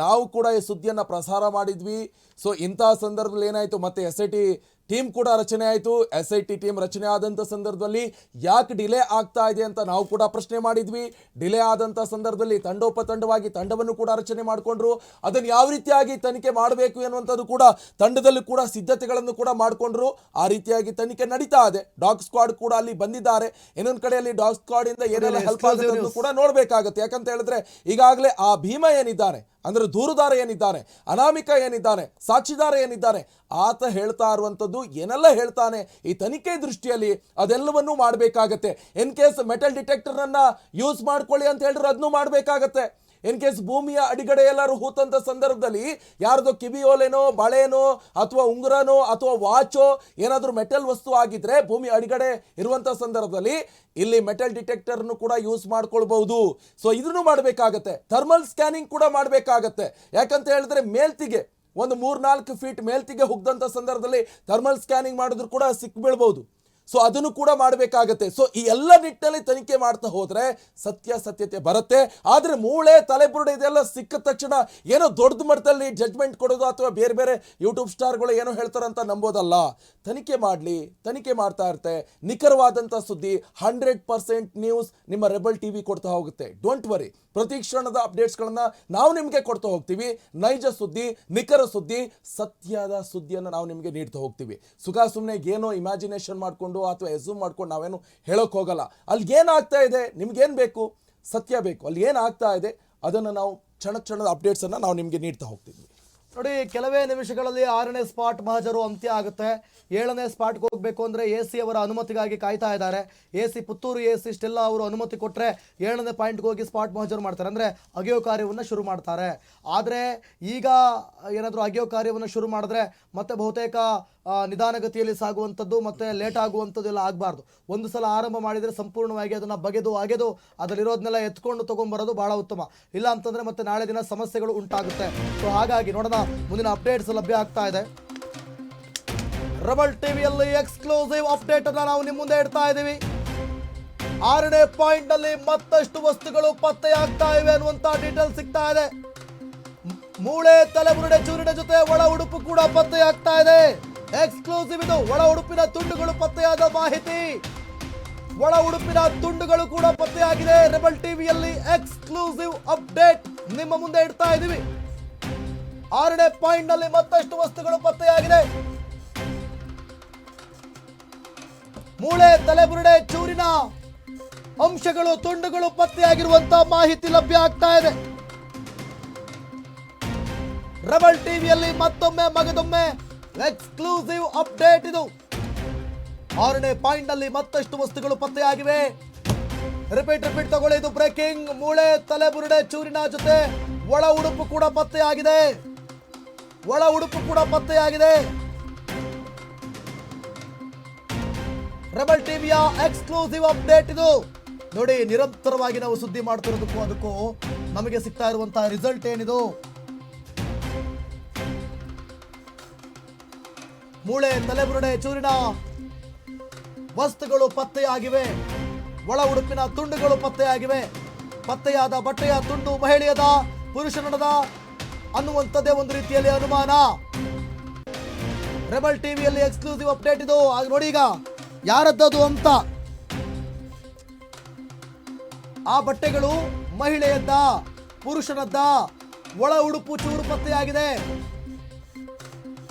ನಾವು ಕೂಡ ಈ ಸುದ್ದಿಯನ್ನ ಪ್ರಸಾರ ಮಾಡಿದ್ವಿ. ಸೊ ಇಂತಹ ಸಂದರ್ಭದಲ್ಲಿ ಏನಾಯಿತು? ಮತ್ತೆ ಎಸ್ ಐ ಟಿ ಟೀಮ್ ಕೂಡ ರಚನೆ ಆಯಿತು. ಎಸ್ ಐ ಟಿ ಟೀಮ್ ರಚನೆ ಆದಂಥ ಸಂದರ್ಭದಲ್ಲಿ ಯಾಕೆ ಡಿಲೇ ಆಗ್ತಾ ಇದೆ ಅಂತ ನಾವು ಕೂಡ ಪ್ರಶ್ನೆ ಮಾಡಿದ್ವಿ. ಡಿಲೇ ಆದಂಥ ಸಂದರ್ಭದಲ್ಲಿ ತಂಡೋಪತಂಡವಾಗಿ ತಂಡವನ್ನು ಕೂಡ ರಚನೆ ಮಾಡಿಕೊಂಡ್ರು. ಅದನ್ನು ಯಾವ ರೀತಿಯಾಗಿ ತನಿಖೆ ಮಾಡಬೇಕು ಎನ್ನುವಂಥದ್ದು ಕೂಡ ತಂಡದಲ್ಲೂ ಕೂಡ ಸಿದ್ಧತೆಗಳನ್ನು ಕೂಡ ಮಾಡಿಕೊಂಡ್ರು. ಆ ರೀತಿಯಾಗಿ ತನಿಖೆ ನಡೀತಾ ಇದೆ. ಡಾಗ್ ಸ್ಕ್ವಾಡ್ ಕೂಡ ಅಲ್ಲಿ ಬಂದಿದ್ದಾರೆ. ಇನ್ನೊಂದು ಕಡೆಯಲ್ಲಿ ಡಾಗ್ ಸ್ಕ್ವಾಡ್ ಇಂದ ಏನೆಲ್ಲ ಹೆಲ್ಪ್ ಆಗುತ್ತೆ ಕೂಡ ನೋಡಬೇಕಾಗುತ್ತೆ. ಯಾಕಂತ ಹೇಳಿದ್ರೆ ಈಗಾಗಲೇ ಆ ಭೀಮ ಏನಿದ್ದಾರೆ? ಅಂದ್ರೆ ದೂರುದಾರ ಏನಿದ್ದಾನೆ ಅನಾಮಿಕ ಏನಿದ್ದಾನೆ ಸಾಕ್ಷಿದಾರ ಏನಿದ್ದಾರೆ? ಆತ ಹೇಳ್ತಾ ಇರುವಂಥದ್ದು, ಏನೆಲ್ಲ ಹೇಳ್ತಾನೆ? ಈ ತನಿಖೆ ದೃಷ್ಟಿಯಲ್ಲಿ ಅದೆಲ್ಲವನ್ನೂ ಮಾಡಬೇಕಾಗತ್ತೆ. ಇನ್ ಕೇಸ್ ಮೆಟಲ್ ಡಿಟೆಕ್ಟರನ್ನು ಯೂಸ್ ಮಾಡ್ಕೊಳ್ಳಿ ಅಂತ ಹೇಳಿದ್ರೆ ಅದನ್ನು ಮಾಡಬೇಕಾಗತ್ತೆ. ಇನ್ ಕೇಸ್ ಭೂಮಿಯ ಅಡಿಗಡೆ ಎಲ್ಲರೂ ಹೂತಂಥ ಸಂದರ್ಭದಲ್ಲಿ ಯಾರ್ದೋ ಕಿವಿಯೋಲೆನೋ, ಬಳೆನೋ, ಅಥವಾ ಉಂಗುರನೋ, ಅಥವಾ ವಾಚೋ, ಏನಾದರೂ ಮೆಟಲ್ ವಸ್ತು ಆಗಿದ್ರೆ ಭೂಮಿ ಅಡಿಗಡೆ ಇರುವಂಥ ಸಂದರ್ಭದಲ್ಲಿ ಇಲ್ಲಿ ಮೆಟಲ್ ಡಿಟೆಕ್ಟರ್ನು ಕೂಡ ಯೂಸ್ ಮಾಡ್ಕೊಳ್ಬಹುದು. ಸೊ ಇದನ್ನು ಮಾಡಬೇಕಾಗತ್ತೆ. ಥರ್ಮಲ್ ಸ್ಕ್ಯಾನಿಂಗ್ ಕೂಡ ಮಾಡಬೇಕಾಗತ್ತೆ. ಯಾಕಂತ ಹೇಳಿದ್ರೆ ಮೇಲ್ತಿಗೆ ಒಂದು ಮೂರ್ನಾಲ್ಕು ಫೀಟ್ ಮೇಲ್ತಿಗೆ ಹುಗ್ದಂತ ಸಂದರ್ಭದಲ್ಲಿ ಥರ್ಮಲ್ ಸ್ಕ್ಯಾನಿಂಗ್ ಮಾಡಿದ್ರು ಕೂಡ ಸಿಕ್ ಬೀಳ್ಬಹುದು ಸೊ ಅದನ್ನು ಕೂಡ ಮಾಡಬೇಕಾಗತ್ತೆ. ಸೊ ಈ ಎಲ್ಲ ನಿಟ್ಟಿನಲ್ಲಿ ತನಿಖೆ ಮಾಡ್ತಾ ಹೋದರೆ ಸತ್ಯ ಸತ್ಯತೆ ಬರುತ್ತೆ. ಆದರೆ ಮೂಳೆ, ತಲೆಬುರುಡೆ ಇದೆಲ್ಲ ಸಿಕ್ಕ ತಕ್ಷಣ ಏನೋ ದೊಡ್ಡ ಮಟ್ಟದಲ್ಲಿ ಜಡ್ಜ್ಮೆಂಟ್ ಕೊಡೋದು ಅಥವಾ ಬೇರೆ ಬೇರೆ ಯೂಟ್ಯೂಬ್ ಸ್ಟಾರ್ಗಳು ಏನೋ ಹೇಳ್ತಾರಂತ ನಂಬೋದಲ್ಲ. ತನಿಖೆ ಮಾಡಲಿ, ತನಿಖೆ ಮಾಡ್ತಾ ಇರುತ್ತೆ. ನಿಖರವಾದಂಥ ಸುದ್ದಿ ಹಂಡ್ರೆಡ್ ಪರ್ಸೆಂಟ್ ನ್ಯೂಸ್ ನಿಮ್ಮ ರೆಬಲ್ ಟಿವಿ ಕೊಡ್ತಾ ಹೋಗುತ್ತೆ. ಡೋಂಟ್ ವರಿ ಪ್ರತಿ ಕ್ಷಣದ ಅಪ್ಡೇಟ್ಸ್ಗಳನ್ನು ನಾವು ನಿಮಗೆ ಕೊಡ್ತಾ ಹೋಗ್ತೀವಿ. ನೈಜ ಸುದ್ದಿ, ನಿಖರ ಸುದ್ದಿ, ಸತ್ಯದ ಸುದ್ದಿಯನ್ನು ನಾವು ನಿಮಗೆ ನೀಡ್ತಾ ಹೋಗ್ತೀವಿ. ಸುಖ ಸುಮ್ಮನೆ ಏನೋ ಇಮ್ಯಾಜಿನೇಷನ್ ಮಾಡಿಕೊಂಡು ಅಥವಾ ಎಸೂಮ್ ಮಾಡ್ಕೊಂಡು ನಾವೇನು ಹೇಳೋಕೆ ಹೋಗಲ್ಲ. ಅಲ್ಲಿ ಏನಾಗ್ತಾ ಇದೆ? ನಿಮ್ಗೇನು ಬೇಕು? ಸತ್ಯ ಬೇಕು. ಅಲ್ಲಿ ಏನಾಗ್ತಾ ಇದೆ? ಅದನ್ನು ನಾವು ಕ್ಷಣ ಕ್ಷಣದ ಅಪ್ಡೇಟ್ಸನ್ನು ನಾವು ನಿಮಗೆ ನೀಡ್ತಾ ಹೋಗ್ತೀವಿ. ನೋಡಿ, ಕೆಲವೇ ನಿಮಿಷಗಳಲ್ಲಿ ಆರನೇ ಸ್ಪಾಟ್ ಮಹಜರು ಅಂತ್ಯ ಆಗುತ್ತೆ. ಏಳನೇ ಸ್ಪಾಟ್ಗೆ ಹೋಗಬೇಕು ಅಂದರೆ ಎ ಸಿ ಅವರ ಅನುಮತಿಗಾಗಿ ಕಾಯ್ತಾ ಇದ್ದಾರೆ. A C Puttur, A C Stella ಅವರು ಅನುಮತಿ ಕೊಟ್ಟರೆ ಏಳನೇ ಪಾಯಿಂಟ್ಗೆ ಹೋಗಿ ಸ್ಪಾಟ್ ಮಹಜರು ಮಾಡ್ತಾರೆ. ಅಂದರೆ ಅಗೆಯೋ ಕಾರ್ಯವನ್ನು ಶುರು ಮಾಡ್ತಾರೆ. ಆದರೆ ಈಗ ಏನಾದರೂ ಅಗೆಯೋ ಕಾರ್ಯವನ್ನು ಶುರು ಮಾಡಿದ್ರೆ ಮತ್ತೆ ಬಹುತೇಕ ನಿಧಾನಗತಿಯಲ್ಲಿ ಸಾಗುವಂಥದ್ದು ಮತ್ತು ಲೇಟ್ ಆಗುವಂಥದ್ದು ಎಲ್ಲ ಆಗಬಾರ್ದು. ಒಂದು ಸಲ ಆರಂಭ ಮಾಡಿದರೆ ಸಂಪೂರ್ಣವಾಗಿ ಅದನ್ನು ಬಗೆದು ಅಗೆದು ಅದರಲ್ಲಿರೋದನ್ನೆಲ್ಲ ಎತ್ಕೊಂಡು ತೊಗೊಂಬರೋದು ಭಾಳ ಉತ್ತಮ. ಇಲ್ಲ ಅಂತಂದರೆ ಮತ್ತೆ ನಾಳೆ ದಿನ ಸಮಸ್ಯೆಗಳು ಉಂಟಾಗುತ್ತೆ. ಸೊ ಹಾಗಾಗಿ ನೋಡೋಣ, ಮುಂದಿನ ಅಪ್ಡೇಟ್ಸ್ ಲಭ್ಯ ಆಗ್ತಾ ಇದೆ. ರಬಲ್ ಟಿವಿಯಲ್ಲಿ ಎಕ್ಸ್ಕ್ಲೂಸಿವ್ ಅಪ್ಡೇಟ್ ಅನ್ನು ನಾವು ನಿಮ್ಮ ಮುಂದೆ ಇಡ್ತಾ ಇದ್ದೀವಿ ಆರನೇ ಪಾಯಿಂಟ್ನಲ್ಲಿ ಮತ್ತಷ್ಟು ವಸ್ತುಗಳು ಪತ್ತೆಯಾಗ್ತಾ ಇವೆ ಅನ್ನುವಂತ ಡೀಟೇಲ್ ಸಿಗ್ತಾ ಇದೆ. ಮೂಳೆ, ತಲೆಬುರುಡೆ ಚೂರಿನ ಜೊತೆ ಒಳ ಉಡುಪು ಕೂಡ ಪತ್ತೆಯಾಗ್ತಾ ಇದೆ. ಎಕ್ಸ್ಕ್ಲೂಸಿವ್ ಇದು. ಒಳ ಉಡುಪಿನ ತುಂಡುಗಳು ಪತ್ತೆಯಾದ ಮಾಹಿತಿ. ಒಳ ಉಡುಪಿನ ತುಂಡುಗಳು ಕೂಡ ಪತ್ತೆಯಾಗಿದೆ. ರೆಬಲ್ ಟಿವಿಯಲ್ಲಿ ಎಕ್ಸ್ಕ್ಲೂಸಿವ್ ಅಪ್ಡೇಟ್ ನಿಮ್ಮ ಮುಂದೆ ಇಡ್ತಾ ಇದೀವಿ ಆರನೇ ಪಾಯಿಂಟ್ನಲ್ಲಿ ಮತ್ತಷ್ಟು ವಸ್ತುಗಳು ಪತ್ತೆಯಾಗಿದೆ. ಮೂಳೆ, ತಲೆಬುರುಡೆ, ಚೂರಿನ ಅಂಶಗಳು, ತುಂಡುಗಳು ಪತ್ತೆಯಾಗಿರುವಂತಹ ಮಾಹಿತಿ ಲಭ್ಯ ಆಗ್ತಾ ಇದೆ. ರಬಲ್ ಟಿವಿಯಲ್ಲಿ ಮತ್ತೊಮ್ಮೆ, ಮಗದೊಮ್ಮೆ ಎಕ್ಸ್ಕ್ಲೂಸಿವ್ ಅಪ್ಡೇಟ್ ಇದು. ಆರನೇ ಪಾಯಿಂಟ್ ಅಲ್ಲಿ ಮತ್ತಷ್ಟು ವಸ್ತುಗಳು ಪತ್ತೆಯಾಗಿವೆ. ರಿಪೀಟ್ ರಿಪೀಟ್ ತಗೊಳ್ಳಿ, ಇದು ಬ್ರೇಕಿಂಗ್ ಮೂಳೆ ತಲೆಬುರುಡೆ ಚೂರಿನ ಜೊತೆ ಒಳ ಉಡುಪು ಕೂಡ ಪತ್ತೆಯಾಗಿದೆ. ಒಳ ಉಡುಪು ಕೂಡ ಪತ್ತೆಯಾಗಿದೆ. ರೆಬಲ್ ಟಿವಿಯ ಎಕ್ಸ್ಕ್ಲೂಸಿವ್ ಅಪ್ಡೇಟ್ ಇದು. ನೋಡಿ, ನಿರಂತರವಾಗಿ ನಾವು ಸುದ್ದಿ ಮಾಡ್ತಿರೋದಕ್ಕೂ ಅದಕ್ಕೂ ನಮಗೆ ಸಿಗ್ತಾ ಇರುವಂತಹ ರಿಸಲ್ಟ್ ಏನಿದು? ಮೂಳೆ ತಲೆಬುರುಡೆ ಚೂರಿನ. ವಸ್ತುಗಳು ಪತ್ತೆಯಾಗಿವೆ. ಒಳ ಉಡುಪಿನ ತುಂಡುಗಳು ಪತ್ತೆಯಾಗಿವೆ. ಪತ್ತೆಯಾದ ಬಟ್ಟೆಯ ತುಂಡು ಮಹಿಳೆಯದ ಪುರುಷನದ ಅನ್ನುವಂಥದ್ದೇ ಒಂದು ರೀತಿಯಲ್ಲಿ ಅನುಮಾನ. ರೆಬಲ್ ಟಿವಿಯಲ್ಲಿ ಎಕ್ಸ್ಕ್ಲೂಸಿವ್ ಅಪ್ಡೇಟ್ ಇದು. ನೋಡಿ ಈಗ, ಯಾರದ್ದದು ಅಂತ. ಆ ಬಟ್ಟೆಗಳು ಮಹಿಳೆಯದ್ದ, ಪುರುಷನದ್ದ. ಒಳ ಉಡುಪು ಚೂರು ಪತ್ತೆಯಾಗಿದೆ.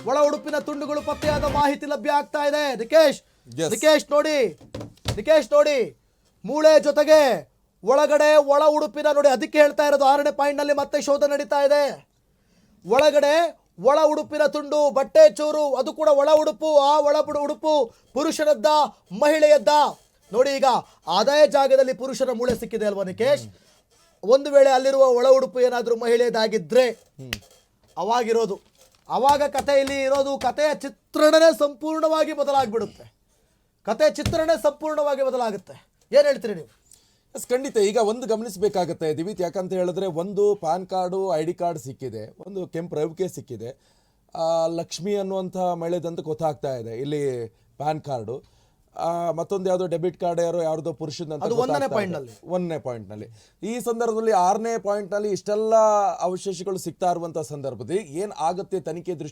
ಒಳ ಉಡುಪಿನ ತುಂಡುಗಳು ಪತ್ತೆಯಾದ ಮಾಹಿತಿ ಲಭ್ಯ ಆಗ್ತಾ ಇದೆ. ನಿಕೇಶ್ ರಿಕೇಶ್ ನಿಕೇಶ್ ನೋಡಿ ನಿಕೇಶ್ ನೋಡಿ ಮೂಳೆ ಜೊತೆಗೆ ಒಳಗಡೆ ಒಳ ಉಡುಪಿನ ನೋಡಿ ಅದಕ್ಕೆ ಹೇಳ್ತಾ ಇರೋದು ಆರನೇ ಪಾಯಿಂಟ್ನಲ್ಲಿ ಮತ್ತೆ ಶೋಧ ನಡೀತಾ ಇದೆ. ಒಳಗಡೆ ಒಳ ಉಡುಪಿನ ತುಂಡು ಬಟ್ಟೆ ಚೂರು ಅದು ಕೂಡ ಒಳ ಉಡುಪು ಆ ಒಳ ಉಡುಪು ಪುರುಷನದ್ದ ಮಹಿಳೆಯದ್ದ. ನೋಡಿ ಈಗ ಆದಾಯ ಜಾಗದಲ್ಲಿ ಪುರುಷನ ಮೂಳೆ ಸಿಕ್ಕಿದೆ ಅಲ್ವಾ ನಿಕೇಶ್? ಒಂದು ವೇಳೆ ಅಲ್ಲಿರುವ ಒಳ ಉಡುಪು ಏನಾದರೂ ಮಹಿಳೆಯದಾಗಿದ್ರೆ ಅವಾಗಿರೋದು. ಅವಾಗ ಕಥೆಯಲ್ಲಿ ಇರೋದು ಕಥೆಯ ಚಿತ್ರಣನೇ ಸಂಪೂರ್ಣವಾಗಿ ಬದಲಾಗ್ಬಿಡುತ್ತೆ. ಕತೆ ಚಿತ್ರಣ ಸಂಪೂರ್ಣವಾಗಿ ಬದಲಾಗುತ್ತೆ. ಏನು ಹೇಳ್ತೀರಿ ನೀವು? ಎಸ್, ಖಂಡಿತ. ಈಗ ಒಂದು ಗಮನಿಸಬೇಕಾಗತ್ತೆ ದಿವಿತ್, ಯಾಕಂತ ಹೇಳಿದ್ರೆ ಒಂದು PAN card I D card ಸಿಕ್ಕಿದೆ, ಒಂದು ಕೆಂಪು ರವಿಕೆ ಸಿಕ್ಕಿದೆ. ಲಕ್ಷ್ಮಿ ಅನ್ನುವಂಥ ಮಹಿಳೆದಂತ ಗೊತ್ತಾಗ್ತಾ ಇದೆ. ಇಲ್ಲಿ ಪ್ಯಾನ್ ಕಾರ್ಡು. ಮತ್ತೊಂದು ಯಾವುದೋ ಡೆಬಿಟ್ ಕಾರ್ಡ್ ಯಾರೋ ಯಾರ್ದೋ ಪುರುಷದ ಅದು ಒಂದನೇ point ನಲ್ಲಿ. ಒಂದನೇ ಪಾಯಿಂಟ್ನಲ್ಲಿ ಈ ಸಂದರ್ಭದಲ್ಲಿ ಆರನೇ ಪಾಯಿಂಟ್ನಲ್ಲಿ ಇಷ್ಟೆಲ್ಲ ಅವಶೇಷಗಳು ಸಿಗ್ತಾ ಇರುವಂತಹ ಸಂದರ್ಭದಲ್ಲಿ ಏನ್ ಆಗತ್ತೆ ತನಿಖೆ ದೃಷ್ಟಿ